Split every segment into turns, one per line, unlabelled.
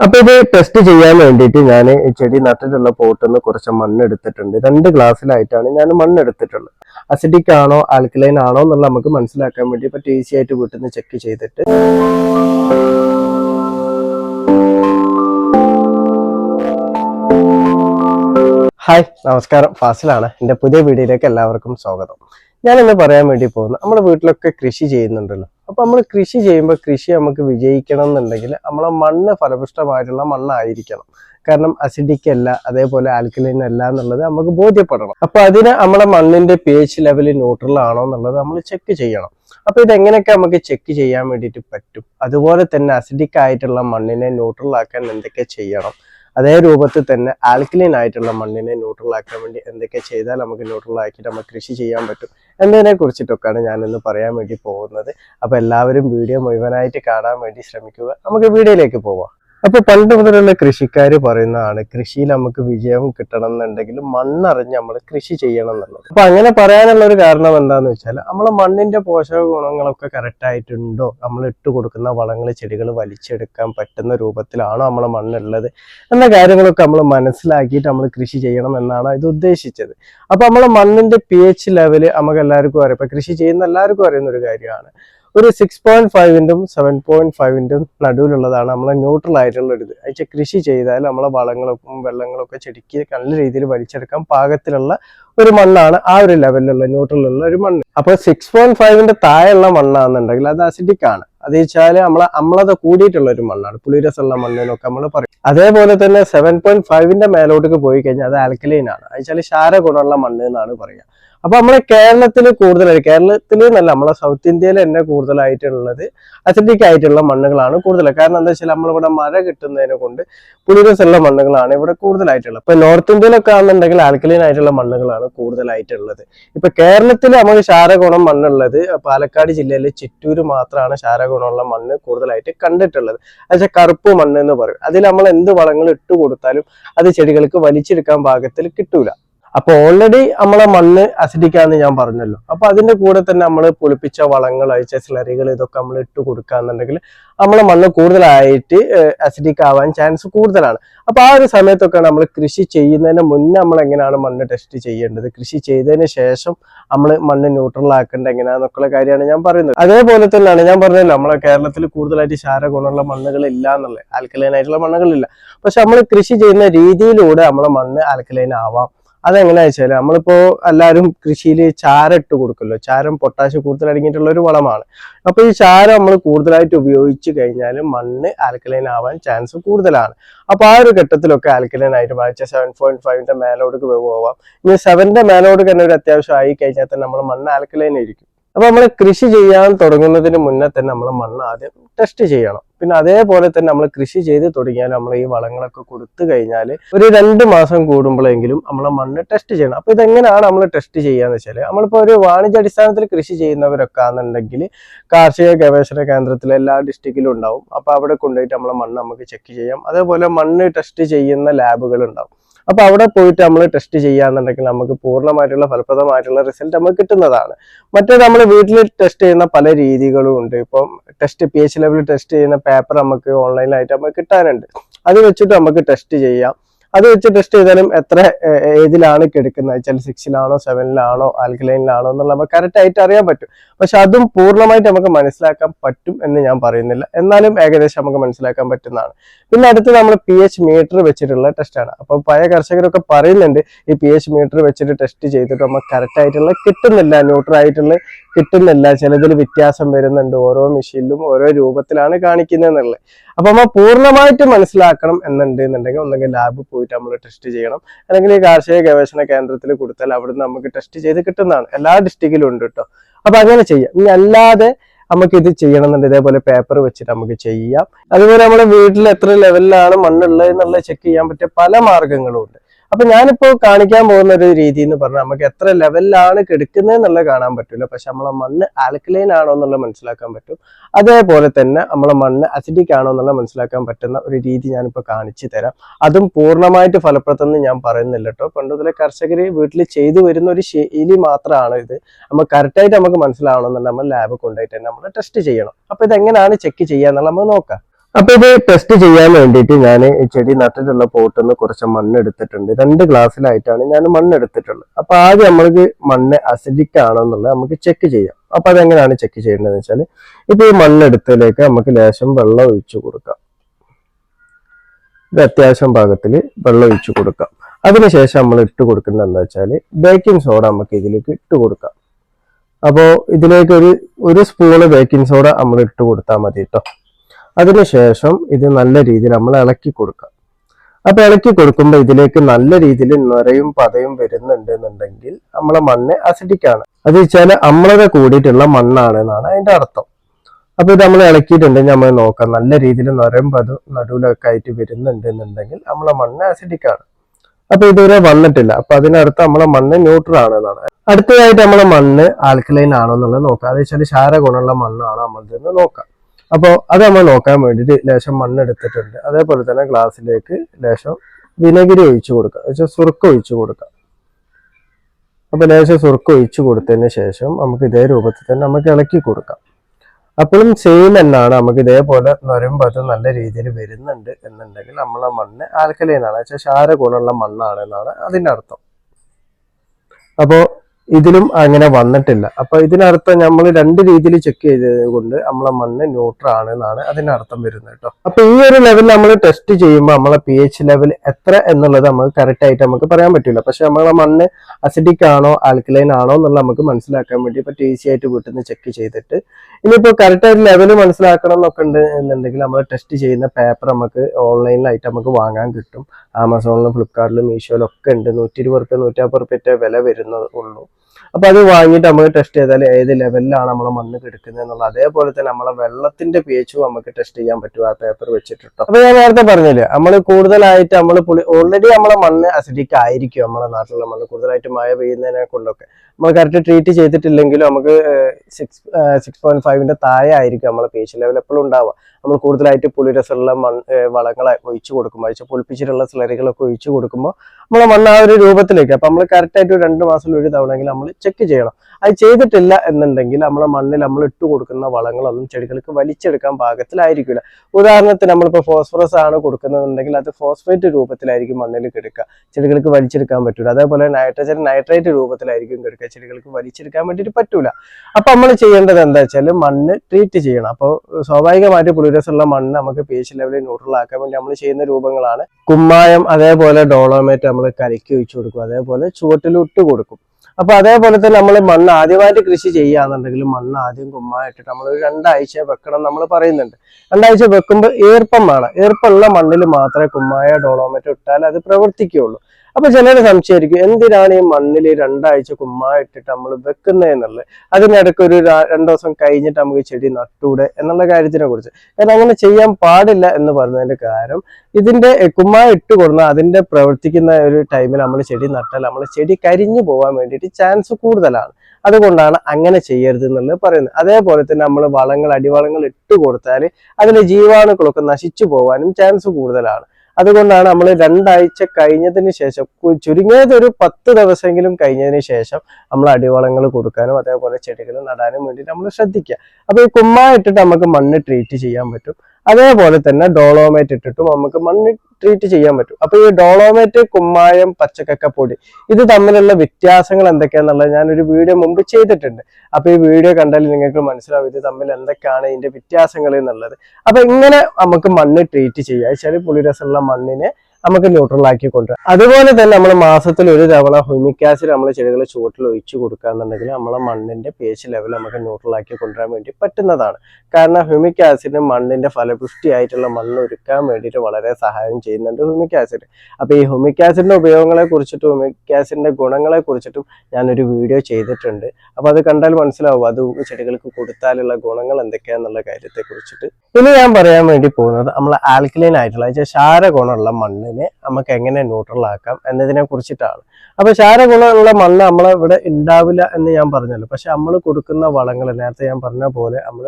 അപ്പൊ ഇത് ടെസ്റ്റ് ചെയ്യാൻ വേണ്ടിയിട്ട് ഞാൻ ചെടി നട്ടിട്ടുള്ള പോട്ടിൽ നിന്ന് കുറച്ച് മണ്ണ് എടുത്തിട്ടുണ്ട് രണ്ട് ഗ്ലാസ്സിലായിട്ടാണ് ഞാൻ മണ്ണ് എടുത്തിട്ടുള്ളത് അസിഡിക് ആണോ ആൽക്കലൈൻ ആണോ എന്നുള്ള നമുക്ക് മനസ്സിലാക്കാൻ വേണ്ടി ഇപ്പൊ ഈസി ആയിട്ട് വീട്ടിൽ നിന്ന് ചെക്ക് ചെയ്തിട്ട്. ഹായ് നമസ്കാരം. ഫാസിലാണ്. എന്റെ പുതിയ വീഡിയോയിലേക്ക് എല്ലാവർക്കും സ്വാഗതം. ഞാൻ ഇന്ന് പറയാൻ വേണ്ടി പോകുന്നത് നമ്മുടെ വീട്ടിലൊക്കെ കൃഷി ചെയ്യുന്നുണ്ടല്ലോ. അപ്പൊ നമ്മൾ കൃഷി ചെയ്യുമ്പോൾ കൃഷി നമുക്ക് വിജയിക്കണം എന്നുണ്ടെങ്കിൽ നമ്മളെ മണ്ണ് ഫലപുഷ്ടമായിട്ടുള്ള മണ്ണായിരിക്കണം. കാരണം അസിഡിക് അല്ല അതേപോലെ ആൽക്കലൈൻ അല്ല എന്നുള്ളത് നമുക്ക് ബോധ്യപ്പെടണം. അപ്പൊ അതിന് നമ്മളെ മണ്ണിന്റെ പി എച്ച് ലെവൽ ന്യൂട്രൽ ആണോ എന്നുള്ളത് നമ്മൾ ചെക്ക് ചെയ്യണം. അപ്പൊ ഇതെങ്ങനെയൊക്കെ നമുക്ക് ചെക്ക് ചെയ്യാൻ വേണ്ടിയിട്ട് പറ്റും? അതുപോലെ തന്നെ അസിഡിക് ആയിട്ടുള്ള മണ്ണിനെ ന്യൂട്രൽ ആക്കാൻ എന്തൊക്കെ ചെയ്യണം? അതേ രൂപത്തിൽ തന്നെ ആൽക്കലൈൻ ആയിട്ടുള്ള മണ്ണിനെ ന്യൂട്രൽ ആക്കാൻ വേണ്ടി എന്തൊക്കെ ചെയ്താൽ നമുക്ക് ന്യൂട്രൽ ആക്കിയിട്ട് നമുക്ക് കൃഷി ചെയ്യാൻ പറ്റും എന്നതിനെ കുറിച്ചിട്ടൊക്കെയാണ് ഞാൻ ഇന്ന് പറയാൻ വേണ്ടി പോകുന്നത്. അപ്പൊ എല്ലാവരും വീഡിയോ മുഴുവനായിട്ട് കാണാൻ വേണ്ടി ശ്രമിക്കുക. നമുക്ക് വീഡിയോയിലേക്ക് പോവാം. അപ്പൊ പണ്ട് മുതലുള്ള കൃഷിക്കാർ പറയുന്നതാണ് കൃഷിയിൽ നമുക്ക് വിജയം കിട്ടണം എന്നുണ്ടെങ്കിൽ മണ്ണറിഞ്ഞ് നമ്മൾ കൃഷി ചെയ്യണം എന്നുള്ളത്. അപ്പൊ അങ്ങനെ പറയാനുള്ള ഒരു കാരണം എന്താന്ന് വെച്ചാൽ നമ്മളെ മണ്ണിന്റെ പോഷക ഗുണങ്ങളൊക്കെ കറക്റ്റ് ആയിട്ടുണ്ടോ? നമ്മൾ ഇട്ട് കൊടുക്കുന്ന വളങ്ങൾ ചെടികൾ വലിച്ചെടുക്കാൻ പറ്റുന്ന രൂപത്തിലാണോ നമ്മളെ മണ്ണുള്ളത് എന്ന കാര്യങ്ങളൊക്കെ നമ്മൾ മനസ്സിലാക്കിയിട്ട് നമ്മൾ കൃഷി ചെയ്യണം എന്നാണ് ഇത് ഉദ്ദേശിച്ചത്. അപ്പൊ നമ്മളെ മണ്ണിന്റെ പി എച്ച് ലെവൽ നമുക്ക് എല്ലാവർക്കും അറിയാം. ഇപ്പൊ കൃഷി ചെയ്യുന്ന എല്ലാവർക്കും അറിയുന്ന ഒരു കാര്യമാണ്. ഒരു സിക്സ് പോയിന്റ് ഫൈവിന്റെയും സെവൻ പോയിന്റ് ഫൈവിന്റെയും നടുവിലുള്ളതാണ് നമ്മളെ ന്യൂട്രൽ ആയിട്ടുള്ള ഒരു ഇത്. കൃഷി ചെയ്താൽ നമ്മളെ വളങ്ങളൊക്കെ വെള്ളങ്ങളൊക്കെ ചെടിക്ക് നല്ല രീതിയിൽ വലിച്ചെടുക്കാം പാകത്തിലുള്ള ഒരു മണ്ണാണ് ആ ഒരു ലെവലിലുള്ള ന്യൂട്രലുള്ള ഒരു മണ്ണ്. അപ്പോൾ സിക്സ് പോയിന്റ് ഫൈവിന്റെ താഴെയുള്ള മണ്ണാണെന്നുണ്ടെങ്കിൽ അത് അസിഡിക് ആണ്. അത് വെച്ചാൽ നമ്മളെ അമ്ലത കൂടിയിട്ടുള്ള ഒരു മണ്ണാണ്. പുളിരസമുള്ള മണ്ണിനൊക്കെ നമ്മൾ പറയും. അതേപോലെ തന്നെ സെവൻ പോയിന്റ് ഫൈവിന്റെ മേലോട്ടേക്ക് പോയി കഴിഞ്ഞാൽ അത് ആൽക്കലൈൻ ആണ്. അത് വെച്ചാൽ ക്ഷാര ഗുണമുള്ള മണ്ണ് എന്നാണ് പറയുക. അപ്പൊ നമ്മളെ കേരളത്തിൽ കൂടുതലായി കേരളത്തിൽ എന്നല്ല നമ്മളെ സൗത്ത് ഇന്ത്യയിൽ തന്നെ കൂടുതലായിട്ടുള്ളത് അസിഡിക് ആയിട്ടുള്ള മണ്ണുകളാണ് കൂടുതൽ കാരണം എന്താ വെച്ചാൽ നമ്മളിവിടെ മഴ കിട്ടുന്നതിനെ കൊണ്ട് പുളിരസമുള്ള മണ്ണുകളാണ് ഇവിടെ കൂടുതലായിട്ടുള്ളത്. ഇപ്പൊ നോർത്ത് ഇന്ത്യയിലൊക്കെ ആണെന്നുണ്ടെങ്കിൽ ആൽക്കലൈൻ ആയിട്ടുള്ള മണ്ണുകളാണ് കൂടുതലായിട്ടുള്ളത്. ഇപ്പൊ കേരളത്തിൽ നമുക്ക് ക്ഷാരഗുണം മണ്ണുള്ളത് പാലക്കാട് ജില്ലയിലെ ചിറ്റൂര് മാത്രമാണ് ക്ഷാരഗുണമുള്ള മണ്ണ് കൂടുതലായിട്ട് കണ്ടിട്ടുള്ളത്. അതെ കറുപ്പ് മണ്ണ് എന്ന് പറയും. അതിൽ നമ്മൾ എന്ത് വളങ്ങൾ ഇട്ട് കൊടുത്താലും അത് ചെടികൾക്ക് വലിച്ചെടുക്കാൻ പാകത്തിൽ കിട്ടൂല. അപ്പൊ ഓൾറെഡി നമ്മളെ മണ്ണ് അസിഡിക് ആണെന്ന് ഞാൻ പറഞ്ഞല്ലോ. അപ്പൊ അതിന്റെ കൂടെ തന്നെ നമ്മൾ പുളിപ്പിച്ച വളങ്ങൾ അയച്ച സ്ലറികൾ ഇതൊക്കെ നമ്മൾ ഇട്ട് കൊടുക്കാന്നുണ്ടെങ്കിൽ നമ്മളെ മണ്ണ് കൂടുതലായിട്ട് അസിഡിക് ആവാൻ ചാൻസ് കൂടുതലാണ്. അപ്പൊ ആ ഒരു സമയത്തൊക്കെ നമ്മൾ കൃഷി ചെയ്യുന്നതിന് മുന്നേ നമ്മൾ എങ്ങനെയാണ് മണ്ണ് ടെസ്റ്റ് ചെയ്യേണ്ടത്? കൃഷി ചെയ്തതിന് ശേഷം നമ്മൾ മണ്ണ് ന്യൂട്രൽ ആക്കേണ്ടത് എങ്ങനെയാന്നൊക്കെയുള്ള കാര്യമാണ് ഞാൻ പറയുന്നത്. അതേപോലെ തന്നെയാണ് ഞാൻ പറഞ്ഞല്ലോ നമ്മളെ കേരളത്തിൽ കൂടുതലായിട്ട് ശാരഗുണമുള്ള ഗുണമുള്ള മണ്ണുകൾ ഇല്ല എന്നുള്ളത്. ആൽക്കലൈൻ ആയിട്ടുള്ള മണ്ണുകളില്ല പക്ഷെ നമ്മൾ കൃഷി ചെയ്യുന്ന രീതിയിലൂടെ നമ്മളെ മണ്ണ് ആൽക്കലൈൻ ആവാം. അതെങ്ങനെയാ വെച്ചാൽ നമ്മളിപ്പോ എല്ലാവരും കൃഷിയിൽ ചാരം ഇട്ട് കൊടുക്കല്ലോ. ചാരം പൊട്ടാഷ് കൂടുതൽ അടങ്ങിയിട്ടുള്ള ഒരു വളമാണ്. അപ്പൊ ഈ ചാരം നമ്മൾ കൂടുതലായിട്ട് ഉപയോഗിച്ചു കഴിഞ്ഞാൽ മണ്ണ് ആൽക്കലൈൻ ആവാൻ ചാൻസ് കൂടുതലാണ്. അപ്പൊ ആ ഒരു ഘട്ടത്തിലൊക്കെ ആൽക്കലൈൻ ആയിട്ട് വായിച്ച സെവൻ പോയിന്റ് ഫൈവിന്റെ മേലോട്ട് പോവാം. ഇനി സെവന്റെ മേലോട്ട് തന്നെ ഒരു അത്യാവശ്യം ആയി കഴിഞ്ഞാൽ തന്നെ നമ്മൾ മണ്ണ് ആൽക്കലൈൻ ആയിരിക്കും. അപ്പൊ നമ്മൾ കൃഷി ചെയ്യാൻ തുടങ്ങുന്നതിന് മുന്നേ തന്നെ നമ്മൾ മണ്ണ് ആദ്യം ടെസ്റ്റ് ചെയ്യണം. പിന്നെ അതേപോലെ തന്നെ നമ്മൾ കൃഷി ചെയ്ത് തുടങ്ങിയാൽ നമ്മൾ ഈ വളങ്ങളൊക്കെ കൊടുത്തു കഴിഞ്ഞാൽ ഒരു രണ്ട് മാസം കൂടുമ്പോഴെങ്കിലും നമ്മൾ മണ്ണ് ടെസ്റ്റ് ചെയ്യണം. അപ്പൊ ഇതെങ്ങനെയാണ് നമ്മൾ ടെസ്റ്റ് ചെയ്യാന്ന് വെച്ചാൽ നമ്മളിപ്പോ ഒരു വാണിജ്യ അടിസ്ഥാനത്തിൽ കൃഷി ചെയ്യുന്നവരൊക്കെ ആണെന്നുണ്ടെങ്കിൽ കാർഷിക ഗവേഷണ കേന്ദ്രത്തിൽ എല്ലാ ഡിസ്ട്രിക്റ്റിലും ഉണ്ടാവും. അപ്പൊ അവിടെ കൊണ്ടുപോയിട്ട് നമ്മളെ മണ്ണ് നമുക്ക് ചെക്ക് ചെയ്യാം. അതേപോലെ മണ്ണ് ടെസ്റ്റ് ചെയ്യുന്ന ലാബുകൾ ഉണ്ടാവും. അപ്പൊ അവിടെ പോയിട്ട് നമ്മൾ ടെസ്റ്റ് ചെയ്യാന്നുണ്ടെങ്കിൽ നമുക്ക് പൂർണമായിട്ടുള്ള ഫലപ്രദമായിട്ടുള്ള റിസൾട്ട് നമുക്ക് കിട്ടുന്നതാണ്. മറ്റേ നമ്മൾ വീട്ടിൽ ടെസ്റ്റ് ചെയ്യുന്ന പല രീതികളും ഉണ്ട്. ഇപ്പം test P H level test ചെയ്യുന്ന പേപ്പർ നമുക്ക് ഓൺലൈനായിട്ട് നമുക്ക് കിട്ടാനുണ്ട്. അത് വെച്ചിട്ട് നമുക്ക് ടെസ്റ്റ് ചെയ്യാം. അത് വെച്ച് ടെസ്റ്റ് ചെയ്താലും എത്ര ഏതിലാണ് കിടക്കുന്നത്? വെച്ചാൽ സിക്സിലാണോ സെവനിലാണോ ആൽക്കലൈനിലാണോ എന്നുള്ള നമുക്ക് കറക്റ്റ് ആയിട്ട് അറിയാൻ പറ്റും. പക്ഷെ അതും പൂർണമായിട്ട് നമുക്ക് മനസ്സിലാക്കാൻ പറ്റും എന്ന് ഞാൻ പറയുന്നില്ല. എന്നാലും ഏകദേശം നമുക്ക് മനസ്സിലാക്കാൻ പറ്റുന്നതാണ്. പിന്നെ അടുത്ത് നമ്മൾ പി എച്ച് മീറ്റർ വെച്ചിട്ടുള്ള ടെസ്റ്റാണ് അപ്പൊ പഴയ കർഷകരൊക്കെ പറയുന്നുണ്ട് ഈ പി എച്ച് മീറ്റർ വെച്ചിട്ട് ടെസ്റ്റ് ചെയ്തിട്ട് നമുക്ക് കറക്റ്റ് ആയിട്ടുള്ള കിട്ടുന്നില്ല ന്യൂട്രൽ ആയിട്ടുള്ള കിട്ടുന്നില്ല. ചിലതിൽ വ്യത്യാസം വരുന്നുണ്ട്. ഓരോ മെഷീനിലും ഓരോ രൂപത്തിലാണ് കാണിക്കുന്നത് എന്നുള്ളത് അപ്പൊ നമ്മൾ പൂർണമായിട്ട് മനസ്സിലാക്കണം എന്നുണ്ട് എന്നുണ്ടെങ്കിൽ ഒന്നെങ്കിൽ ലാബ് പോയിട്ട് നമ്മൾ ടെസ്റ്റ് ചെയ്യണം. അല്ലെങ്കിൽ ഈ കാർഷിക ഗവേഷണ കേന്ദ്രത്തിൽ കൊടുത്താൽ അവിടുന്ന് നമുക്ക് ടെസ്റ്റ് ചെയ്ത് കിട്ടുന്നതാണ്. എല്ലാ ഡിസ്ട്രിക്റ്റിലും ഉണ്ട് കേട്ടോ അപ്പൊ അങ്ങനെ ചെയ്യാം. ഇനി അല്ലാതെ നമുക്ക് ഇത് ചെയ്യണമെന്നുണ്ട് ഇതേപോലെ പേപ്പർ വെച്ചിട്ട് നമുക്ക് ചെയ്യാം. അതുപോലെ നമ്മുടെ വീട്ടിൽ എത്ര ലെവലിലാണ് മണ്ണുള്ളത് എന്നുള്ളത് ചെക്ക് ചെയ്യാൻ പറ്റിയ പല മാർഗങ്ങളും ഉണ്ട്. അപ്പൊ ഞാനിപ്പോ കാണിക്കാൻ പോകുന്ന ഒരു രീതി എന്ന് പറഞ്ഞാൽ നമുക്ക് എത്ര ലെവലിലാണ് കിടക്കുന്നത് എന്നുള്ളത് കാണാൻ പറ്റില്ല പക്ഷെ നമ്മളെ മണ്ണ് ആൽക്കലൈൻ ആണോ എന്നുള്ളത് മനസ്സിലാക്കാൻ പറ്റും. അതേപോലെ തന്നെ നമ്മളെ മണ്ണ് അസിഡിക് ആണോ എന്നുള്ളത് മനസ്സിലാക്കാൻ പറ്റുന്ന ഒരു രീതി ഞാനിപ്പോ കാണിച്ചു തരാം. അതും പൂർണമായിട്ട് ഫലപ്രദം ഞാൻ പറയുന്നില്ല കേട്ടോ പണ്ട് മുതലേ കർഷകർ വീട്ടിൽ ചെയ്തു വരുന്ന ഒരു ശൈലി മാത്രമാണ് ഇത്. നമ്മൾ കറക്റ്റായിട്ട് നമുക്ക് മനസ്സിലാവണമെന്നുണ്ടെങ്കിൽ നമ്മൾ ലാബ് കൊണ്ടുപോയിട്ട് തന്നെ നമ്മൾ ടെസ്റ്റ് ചെയ്യണം. അപ്പൊ ഇതെങ്ങനെയാണ് ചെക്ക് ചെയ്യാന്നുള്ളത് നമുക്ക് നോക്കാം. അപ്പൊ ഇത് ടെസ്റ്റ് ചെയ്യാൻ വേണ്ടിയിട്ട് ഞാൻ ചെടി നട്ടിട്ടുള്ള പോട്ടിൽ നിന്ന് കുറച്ച് മണ്ണ് എടുത്തിട്ടുണ്ട് രണ്ട് ഗ്ലാസ്സിലായിട്ടാണ് ഞാൻ മണ്ണ് എടുത്തിട്ടുള്ളത് അപ്പൊ ആദ്യം നമ്മൾക്ക് മണ്ണ് അസിഡിക് ആണോ എന്നുള്ളത് നമുക്ക് ചെക്ക് ചെയ്യാം. അപ്പൊ അതെങ്ങനെയാണ് ചെക്ക് ചെയ്യേണ്ടത് വെച്ചാൽ ഇപ്പൊ ഈ മണ്ണെടുത്തതിലേക്ക് നമുക്ക് ലേശം വെള്ളം ഒഴിച്ചു കൊടുക്കാം. ഇത് അത്യാവശ്യം ഭാഗത്തിൽ വെള്ളം ഒഴിച്ചു കൊടുക്കാം. അതിനുശേഷം നമ്മൾ ഇട്ട് കൊടുക്കുന്നത് എന്താ വെച്ചാൽ ബേക്കിംഗ് സോഡ നമുക്ക് ഇതിലേക്ക് ഇട്ട് കൊടുക്കാം. അപ്പോൾ ഇതിലേക്ക് ഒരു ഒരു സ്പൂണ് ബേക്കിംഗ് സോഡ നമ്മൾ ഇട്ട് കൊടുത്താൽ മതി കേട്ടോ അതിനുശേഷം ഇത് നല്ല രീതിയിൽ നമ്മൾ ഇളക്കി കൊടുക്കാം. അപ്പൊ ഇളക്കി കൊടുക്കുമ്പോൾ ഇതിലേക്ക് നല്ല രീതിയിൽ നിറയും പതയും വരുന്നുണ്ട് എന്നുണ്ടെങ്കിൽ നമ്മളെ മണ്ണ് അസിഡിക് ആണ്. അത് വെച്ചാൽ അമ്ലത കൂടിയിട്ടുള്ള മണ്ണാണ് എന്നാണ് അതിന്റെ അർത്ഥം. അപ്പൊ ഇത് നമ്മൾ ഇളക്കിയിട്ടുണ്ടെങ്കിൽ നമ്മൾ നോക്കാം നല്ല രീതിയിൽ നിറയും പതും നടുവിലൊക്കെ ആയിട്ട് വരുന്നുണ്ട് എന്നുണ്ടെങ്കിൽ നമ്മളെ മണ്ണ് അസിഡിക് ആണ്. അപ്പൊ ഇതുവരെ വന്നിട്ടില്ല. അപ്പൊ അതിനടുത്ത് നമ്മളെ മണ്ണ് ന്യൂട്രൽ ആണ് എന്നാണ് അടുത്തതായിട്ട് നമ്മളെ മണ്ണ് ആൽക്കലൈൻ ആണോ എന്നുള്ളത് നോക്കാം. അത് വെച്ചാൽ ക്ഷാര ഗുണമുള്ള മണ്ണാണോ നമ്മളതെന്ന് നോക്കാം. അപ്പോൾ അത് നമ്മൾ നോക്കാൻ വേണ്ടിയിട്ട് ലേശം മണ്ണ് എടുത്തിട്ടുണ്ട് അതേപോലെ തന്നെ ഗ്ലാസ്സിലേക്ക് ലേശം വിനെഗിരി ഒഴിച്ചു കൊടുക്കുക. വെച്ചാൽ സുറുക്ക ഒഴിച്ചു കൊടുക്കുക. അപ്പോൾ ലേശം സുറുക്ക ഒഴിച്ചു കൊടുത്തതിന് ശേഷം നമുക്ക് ഇതേ രൂപത്തിൽ തന്നെ നമുക്ക് ഇളക്കി കൊടുക്കാം. അപ്പോഴും സെയിം എന്നാണ് നമുക്ക് ഇതേപോലെ നൊരുമ്പോൾ അത് നല്ല രീതിയിൽ വരുന്നുണ്ട് എന്നുണ്ടെങ്കിൽ നമ്മളെ മണ്ണ് ആൽക്കലൈനാണ് വെച്ചാൽ ക്ഷാര ഗുണമുള്ള മണ്ണാണ് എന്നാണ് അതിന്റെ അർത്ഥം അപ്പോൾ ഇതിലും അങ്ങനെ വന്നിട്ടില്ല. അപ്പൊ ഇതിനർത്ഥം നമ്മൾ രണ്ട് രീതിയിൽ ചെക്ക് ചെയ്തത് കൊണ്ട് നമ്മളെ മണ്ണ് ന്യൂട്രൽ ആണ് എന്നാണ് അതിനർത്ഥം വരുന്നത് കേട്ടോ അപ്പൊ ഈ ഒരു ലെവൽ നമ്മൾ ടെസ്റ്റ് ചെയ്യുമ്പോൾ നമ്മളെ പി എച്ച് ലെവൽ എത്ര എന്നുള്ളത് നമുക്ക് കറക്റ്റ് ആയിട്ട് നമുക്ക് പറയാൻ പറ്റില്ല. പക്ഷെ നമ്മളെ മണ്ണ് അസിഡിക് ആണോ ആൽക്കലൈൻ ആണോ എന്നുള്ളത് നമുക്ക് മനസ്സിലാക്കാൻ വേണ്ടി ഇപ്പൊ ടി സി ആയിട്ട് വീട്ടിൽ നിന്ന് ചെക്ക് ചെയ്തിട്ട് ഇനിയിപ്പോ കറക്റ്റ് ആയിട്ട് ലെവൽ മനസ്സിലാക്കണം എന്നൊക്കെ ഉണ്ട് എന്നുണ്ടെങ്കിൽ നമ്മൾ ടെസ്റ്റ് ചെയ്യുന്ന പേപ്പർ നമുക്ക് ഓൺലൈനിലായിട്ട് നമുക്ക് വാങ്ങാൻ കിട്ടും. ആമസോണിലും ഫ്ലിപ്കാർട്ടിലും മീഷോയിലും ഒക്കെ ഉണ്ട്. നൂറ്റി ഇരുപത് റുപ്യ നൂറ്റമ്പത് റുപ്യ വില വരുന്നത് ഉള്ളൂ. അപ്പൊ അത് വാങ്ങിയിട്ട് നമുക്ക് ടെസ്റ്റ് ചെയ്താൽ ഏത് ലെവലിലാണ് നമ്മളെ മണ്ണ് കിടക്കുന്നത് എന്നുള്ളത്. അതേപോലെ തന്നെ നമ്മളെ വെള്ളത്തിന്റെ പി എച്ച് നമുക്ക് ടെസ്റ്റ് ചെയ്യാൻ പറ്റും ആ പേപ്പർ വെച്ചിട്ടോ അപ്പൊ ഞാൻ നേരത്തെ പറഞ്ഞില്ലേ നമ്മൾ കൂടുതലായിട്ട് നമ്മൾ പുളി ഓൾറെഡി നമ്മളെ മണ്ണ് അസിഡിക് ആയിരിക്കും നമ്മളെ നാട്ടിലുള്ള മണ്ണ്. കൂടുതലായിട്ട് മഴ പെയ്യുന്നതിനെ കൊണ്ടൊക്കെ. നമ്മൾ കറക്റ്റ് ട്രീറ്റ് ചെയ്തിട്ടില്ലെങ്കിലും നമുക്ക് സിക്സ് സിക്സ് പോയിന്റ് ഫൈവിന്റെ താഴെ ആയിരിക്കും നമ്മളെ പി എച്ച് ലെവൽ എപ്പോഴും ഉണ്ടാവുക. നമ്മൾ കൂടുതലായിട്ട് പുളിരസമുള്ള മണ്ണ് വളങ്ങളെ ഒഴിച്ചു കൊടുക്കുമ്പോൾ വെച്ചാൽ പൊളിപ്പിച്ചിട്ടുള്ള സ്ലറികളൊക്കെ ഒഴിച്ചു കൊടുക്കുമ്പോൾ നമ്മളെ മണ്ണ് ആ ഒരു രൂപത്തിലേക്ക് അപ്പം നമ്മൾ കറക്റ്റായിട്ട് രണ്ട് മാസം ഒരു തവണയെങ്കിലും നമ്മൾ ചെക്ക് ചെയ്യണം. അത് ചെയ്തിട്ടില്ല എന്നുണ്ടെങ്കിൽ നമ്മളെ മണ്ണിൽ നമ്മൾ ഇട്ട് കൊടുക്കുന്ന വളങ്ങളൊന്നും ചെടികൾക്ക് വലിച്ചെടുക്കാൻ പാകത്തിലായിരിക്കില്ല. ഉദാഹരണത്തിന് നമ്മളിപ്പോൾ ഫോസ്ഫറസ് ആണ് കൊടുക്കുന്നതെന്നുണ്ടെങ്കിൽ അത് ഫോസ്ഫേറ്റ് രൂപത്തിലായിരിക്കും മണ്ണിൽ കിടക്കുക. ചെടികൾക്ക് വലിച്ചെടുക്കാൻ പറ്റൂല. അതേപോലെ നൈട്രജൻ നൈട്രേറ്റ് രൂപത്തിലായിരിക്കും കിടക്കുക. ചെടികൾക്ക് വലിച്ചെടുക്കാൻ വേണ്ടിയിട്ട് പറ്റൂല. അപ്പം നമ്മൾ ചെയ്യേണ്ടത് എന്താ വെച്ചാൽ മണ്ണ് ട്രീറ്റ് ചെയ്യണം. അപ്പോൾ സ്വാഭാവികമായിട്ട് പുളിരസുള്ള മണ്ണ് നമുക്ക് പി എച്ച് ലെവലിൽ ന്യൂട്രൽ ആക്കാൻ വേണ്ടി നമ്മൾ ചെയ്യുന്ന രൂപങ്ങളാണ്. കുമ്മായം അതേപോലെ ഡോളോമേറ്റ് നമ്മൾ കലക്കി ഒഴിച്ചു കൊടുക്കും. അതേപോലെ ചുവട്ടിലിട്ട് കൊടുക്കും. അപ്പൊ അതേപോലെ തന്നെ നമ്മൾ മണ്ണ് ആദ്യമായിട്ട് കൃഷി ചെയ്യുകയാണെന്നുണ്ടെങ്കിൽ മണ്ണ് ആദ്യം കുമ്മായിട്ടിട്ട് നമ്മൾ രണ്ടാഴ്ച വെക്കണം നമ്മൾ പറയുന്നുണ്ട്. രണ്ടാഴ്ച വെക്കുമ്പോൾ ഈർപ്പം വേണം. ഈർപ്പമുള്ള മണ്ണിൽ മാത്രമേ കുമ്മായ ഡോളോമേറ്റ് ഇട്ടാൽ അത് പ്രവർത്തിക്കുകയുള്ളൂ. അപ്പൊ ചിലർ സംശയമായിരിക്കും എന്തിനാണ് ഈ മണ്ണിൽ രണ്ടാഴ്ച കുമ്മായിട്ടിട്ട് നമ്മൾ വെക്കുന്നതെന്നുള്ളത് അതിനിടയ്ക്ക് ഒരു രണ്ടു ദിവസം കഴിഞ്ഞിട്ട് നമുക്ക് ചെടി നട്ടൂടെ എന്നുള്ള കാര്യത്തിനെ കുറിച്ച്. കാരണം അങ്ങനെ ചെയ്യാൻ പാടില്ല എന്ന് പറഞ്ഞതിന്റെ കാരണം ഇതിന്റെ കുമ്മായ ഇട്ട് കൊടുന്ന അതിന്റെ പ്രവർത്തിക്കുന്ന ഒരു ടൈമിൽ നമ്മൾ ചെടി നട്ടാൽ നമ്മൾ ചെടി കരിഞ്ഞു പോകാൻ വേണ്ടിയിട്ട് ചാൻസ് കൂടുതലാണ്. അതുകൊണ്ടാണ് അങ്ങനെ ചെയ്യരുത് എന്നുള്ളത് പറയുന്നത്. അതേപോലെ തന്നെ നമ്മൾ വളങ്ങൾ അടിവളങ്ങൾ ഇട്ട് കൊടുത്താൽ അതിലെ ജീവാണുക്കളൊക്കെ നശിച്ചു പോകാനും ചാൻസ് കൂടുതലാണ്. അതുകൊണ്ടാണ് നമ്മൾ രണ്ടാഴ്ച കഴിഞ്ഞതിന് ശേഷം ചുരുങ്ങിയത് ഒരു പത്ത് ദിവസമെങ്കിലും കഴിഞ്ഞതിന് ശേഷം നമ്മൾ അടിവളങ്ങൾ കൊടുക്കാനും അതേപോലെ ചെടികൾ നടാനും വേണ്ടി നമ്മൾ ശ്രദ്ധിക്കുക. അപ്പോൾ ഈ കുമ്മായ ഇട്ടിട്ട് നമുക്ക് മണ്ണ് ട്രീറ്റ് ചെയ്യാൻ പറ്റും. അതേപോലെ തന്നെ ഡോളോമേറ്റ് ഇട്ടിട്ടും നമുക്ക് മണ്ണ് ട്രീറ്റ് ചെയ്യാൻ പറ്റും. അപ്പൊ ഈ ഡോളോമേറ്റ് കുമ്മായം പച്ചക്കക്കപ്പൊടി ഇത് തമ്മിലുള്ള വ്യത്യാസങ്ങൾ എന്തൊക്കെയാന്നുള്ളത് ഞാനൊരു വീഡിയോ മുമ്പ് ചെയ്തിട്ടുണ്ട്. അപ്പൊ ഈ വീഡിയോ കണ്ടാൽ നിങ്ങൾക്ക് മനസ്സിലാവും ഇത് തമ്മിൽ എന്തൊക്കെയാണ് ഇതിന്റെ വ്യത്യാസങ്ങൾ എന്നുള്ളത്. അപ്പൊ ഇങ്ങനെ നമുക്ക് മണ്ണ് ട്രീറ്റ് ചെയ്യുക വെച്ചാൽ പുളിരസമുള്ള മണ്ണിനെ നമുക്ക് ന്യൂട്രൽ ആക്കി കൊണ്ടുവരാം അതുപോലെ തന്നെ നമ്മൾ മാസത്തിൽ ഒരു തവണ ഹ്യൂമിക് ആസിഡ് നമ്മൾ ചെടികളെ ചുവട്ടിൽ ഒഴിച്ചു കൊടുക്കുകയെന്നുണ്ടെങ്കിൽ നമ്മളെ മണ്ണിന്റെ പി എച്ച് ലെവൽ നമുക്ക് ന്യൂട്രൽ ആക്കി കൊണ്ടുവരാൻ വേണ്ടി പറ്റുന്നതാണ്. കാരണം ഹ്യൂമിക് ആസിഡ് മണ്ണിന്റെ ഫലപുഷ്ടിയായിട്ടുള്ള മണ്ണ് ഒരുക്കാൻ വേണ്ടിയിട്ട് വളരെ സഹായം ചെയ്യുന്നുണ്ട് ഹ്യൂമിക് ആസിഡ് അപ്പൊ ഈ ഹ്യൂമിക് ആസിഡിന്റെ ഉപയോഗങ്ങളെ കുറിച്ചിട്ടും ഹ്യൂമിക് ആസിഡിന്റെ ഗുണങ്ങളെ കുറിച്ചിട്ടും ഞാനൊരു വീഡിയോ ചെയ്തിട്ടുണ്ട്. അപ്പൊ അത് കണ്ടാൽ മനസ്സിലാവും അത് ചെടികൾക്ക് കൊടുത്താലുള്ള ഗുണങ്ങൾ എന്തൊക്കെയാന്നുള്ള കാര്യത്തെ കുറിച്ചിട്ട് ഇനി ഞാൻ പറയാൻ വേണ്ടി പോകുന്നത് നമ്മൾ ആൽക്കലൈൻ ആയിട്ടുള്ള ശാര ഗുണമുള്ള മണ്ണിനെ നമുക്ക് എങ്ങനെ ന്യൂട്രൽ ആക്കാം എന്നതിനെ കുറിച്ചിട്ടാണ്. അപ്പൊ ക്ഷാര ഗുണമുള്ള മണ്ണ് നമ്മളെ ഇവിടെ ഉണ്ടാവില്ല എന്ന് ഞാൻ പറഞ്ഞല്ലോ. പക്ഷെ നമ്മൾ കൊടുക്കുന്ന വളങ്ങൾ നേരത്തെ ഞാൻ പറഞ്ഞ പോലെ നമ്മൾ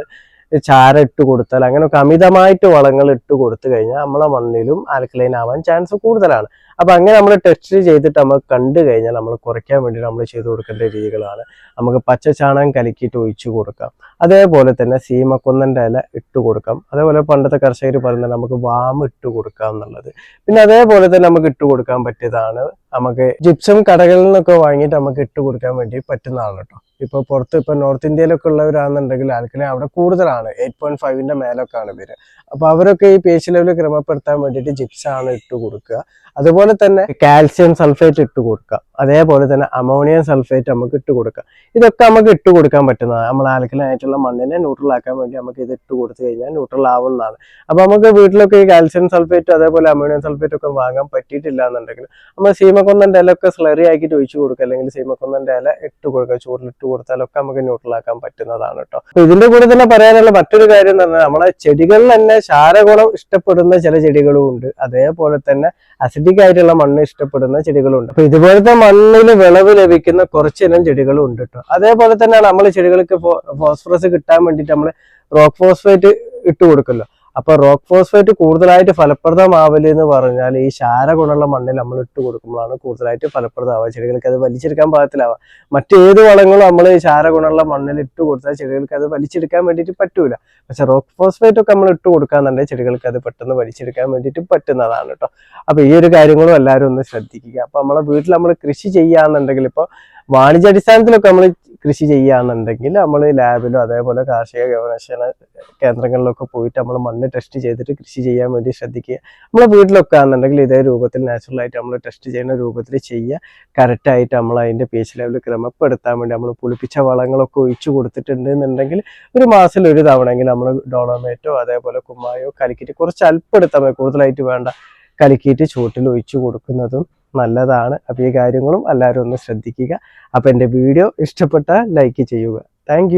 ചാര ഇട്ട് കൊടുത്താൽ അങ്ങനെയൊക്കെ അമിതമായിട്ട് വളങ്ങൾ ഇട്ട് കൊടുത്തു കഴിഞ്ഞാൽ നമ്മളെ മണ്ണിലും ആൽക്കലൈൻ ആവാൻ ചാൻസ് കൂടുതലാണ്. അപ്പൊ അങ്ങനെ നമ്മൾ ടെസ്റ്റ് ചെയ്തിട്ട് നമ്മൾ കണ്ടു കഴിഞ്ഞാൽ നമ്മൾ കുറയ്ക്കാൻ വേണ്ടി നമ്മൾ ചെയ്തു കൊടുക്കേണ്ട രീതികളാണ്. നമുക്ക് പച്ച ചാണകം കലക്കിയിട്ട് ഒഴിച്ചു കൊടുക്കാം. അതേപോലെ തന്നെ സീമക്കൊന്നന്റെ ഇല ഇട്ട് കൊടുക്കാം. അതേപോലെ പണ്ടത്തെ കർഷകർ പറയുന്നത് നമുക്ക് വാം ഇട്ട് കൊടുക്കാം എന്നുള്ളത്. പിന്നെ അതേപോലെ തന്നെ നമുക്ക് ഇട്ട് കൊടുക്കാൻ പറ്റിയതാണ്. നമുക്ക് ജിപ്സം കടകളിൽ നിന്നൊക്കെ വാങ്ങിയിട്ട് നമുക്ക് ഇട്ട് കൊടുക്കാൻ വേണ്ടി പറ്റുന്നതാണ് കേട്ടോ. ഇപ്പൊ പുറത്ത് ഇപ്പൊ നോർത്ത് ഇന്ത്യയിലൊക്കെ ഉള്ളവരാണെന്നുണ്ടെങ്കിൽ ആൽക്കലി അവിടെ കൂടുതലാണ്. എയ്റ്റ് പോയിന്റ് ഫൈവിന്റെ മേലൊക്കെ ആണ് പേര്. അപ്പൊ അവരൊക്കെ ഈ പേശി ലെവൽ ക്രമപ്പെടുത്താൻ വേണ്ടിയിട്ട് ജിപ്സ് ആണ് ഇട്ട് കൊടുക്കുക. അതുപോലെ തന്നെ കാൽസ്യം സൾഫേറ്റ് ഇട്ട് കൊടുക്കുക. അതേപോലെ തന്നെ അമോണിയം സൾഫേറ്റ് നമുക്ക് ഇട്ട് കൊടുക്കാം. ഇതൊക്കെ നമുക്ക് ഇട്ട് കൊടുക്കാൻ പറ്റുന്നതാണ് നമ്മൾ ആൽക്കലായിട്ടുള്ള മണ്ണിനെ ന്യൂട്രൽ ആക്കാൻ വേണ്ടി നമുക്ക് ഇത് ഇട്ട് കൊടുത്തു കഴിഞ്ഞാൽ ന്യൂട്രൽ ആവുന്നതാണ്. അപ്പൊ നമുക്ക് വീട്ടിലൊക്കെ ഈ കാൽസ്യം സൾഫേറ്റ് അതേപോലെ അമോണിയം സൾഫേറ്റ് ഒക്കെ വാങ്ങാൻ പറ്റിയിട്ടില്ല എന്നുണ്ടെങ്കിൽ നമ്മൾ സീമക്കൊന്നന്റെ ഇലൊക്കെ സ്ലറി ആക്കിയിട്ട് ഒഴിച്ചു കൊടുക്കുക അല്ലെങ്കിൽ സീമക്കൊന്നന്റെ ഇല ഇട്ട് കൊടുക്കുക ചൂടിലിട്ട് കൊടുത്താലൊക്കെ നമുക്ക് ന്യൂട്രൽ ആക്കാൻ പറ്റുന്നതാണ് കേട്ടോ അപ്പൊ ഇതിന്റെ കൂടെ തന്നെ പറയാനുള്ള മറ്റൊരു കാര്യം എന്ന് പറഞ്ഞാൽ നമ്മളെ ചെടികളിൽ തന്നെ ശാരകുളം ഇഷ്ടപ്പെടുന്ന ചില ചെടികളും ഉണ്ട്. അതേപോലെ തന്നെ അസിഡിക് ആയിട്ടുള്ള മണ്ണ് ഇഷ്ടപ്പെടുന്ന ചെടികളുണ്ട്. അപ്പൊ ഇതുപോലത്തെ മണ്ണിൽ വിളവ് ലഭിക്കുന്ന കുറച്ചിനം ചെടികളും ഉണ്ട് കേട്ടോ അതേപോലെ തന്നെയാണ് നമ്മൾ ചെടികൾക്ക് ഫോസ്ഫറസ് കിട്ടാൻ വേണ്ടിയിട്ട് നമ്മൾ റോക്ക് ഫോസ്ഫേറ്റ് ഇട്ട് കൊടുക്കല്ലോ. അപ്പൊ റോക്ക് ഫോസ്ഫേറ്റ് കൂടുതലായിട്ട് ഫലപ്രദമാവൽ എന്ന് പറഞ്ഞാൽ ഈ ശാര ഗുണമുള്ള മണ്ണിൽ നമ്മൾ ഇട്ട് കൊടുക്കുമ്പോഴാണ് കൂടുതലായിട്ട് ഫലപ്രദമാവുക. ചെടികൾക്ക് അത് വലിച്ചെടുക്കാൻ പാകത്തിലാവുക. മറ്റേത് വളങ്ങളും നമ്മൾ ഈ ശാര ഗുണമുള്ള മണ്ണിൽ ഇട്ട് കൊടുത്താൽ ചെടികൾക്ക് അത് വലിച്ചെടുക്കാൻ വേണ്ടിയിട്ട് പറ്റൂല. പക്ഷെ റോക്ക് ഫോസ്ഫേറ്റ് ഒക്കെ നമ്മൾ ഇട്ട് കൊടുക്കാന്നുണ്ടെങ്കിൽ ചെടികൾക്ക് അത് പെട്ടെന്ന് വലിച്ചെടുക്കാൻ വേണ്ടിയിട്ട് പറ്റുന്നതാണ് കേട്ടോ. അപ്പൊ ഈ ഒരു കാര്യങ്ങളും എല്ലാവരും ഒന്ന് ശ്രദ്ധിക്കുക. അപ്പൊ നമ്മളെ വീട്ടിൽ നമ്മൾ കൃഷി ചെയ്യാന്നുണ്ടെങ്കിൽ ഇപ്പോൾ വാണിജ്യാടിസ്ഥാനത്തിലൊക്കെ നമ്മൾ കൃഷി ചെയ്യാന്നുണ്ടെങ്കിൽ നമ്മൾ ലാബിലോ അതേപോലെ കാർഷിക ഗവേഷണ കേന്ദ്രങ്ങളിലൊക്കെ പോയിട്ട് നമ്മൾ മണ്ണ് ടെസ്റ്റ് ചെയ്തിട്ട് കൃഷി ചെയ്യാൻ വേണ്ടി ശ്രദ്ധിക്കുക. നമ്മളെ വീട്ടിലൊക്കെ ആണെന്നുണ്ടെങ്കിൽ ഇതേ രൂപത്തിൽ നാച്ചുറൽ ആയിട്ട് നമ്മൾ ടെസ്റ്റ് ചെയ്യുന്ന രൂപത്തിൽ ചെയ്യുക. കറക്റ്റ് ആയിട്ട് നമ്മൾ അതിന്റെ പി എച്ച് ലെവൽ ക്രമപ്പെടുത്താൻ വേണ്ടി നമ്മൾ പുളിപ്പിച്ച വളങ്ങളൊക്കെ ഒഴിച്ചു കൊടുത്തിട്ടുണ്ട് എന്നുണ്ടെങ്കിൽ ഒരു മാസത്തിൽ ഒരു തവണയെങ്കിൽ നമ്മൾ ഡോളോമേറ്റോ അതേപോലെ കുമ്മായോ കലക്കിയിട്ട് കുറച്ച് അല്പം എടുത്താൽ മതി. കൂടുതലായിട്ട് വേണ്ട. കലക്കിയിട്ട് ചൂട്ടിൽ ഒഴിച്ചു കൊടുക്കുന്നതും നല്ലതാണ്. അപ്പോൾ ഈ കാര്യങ്ങളും എല്ലാവരും ഒന്ന് ശ്രദ്ധിക്കുക. അപ്പോൾ എന്റെ വീഡിയോ ഇഷ്ടപ്പെട്ടാൽ ലൈക്ക് ചെയ്യുക. താങ്ക്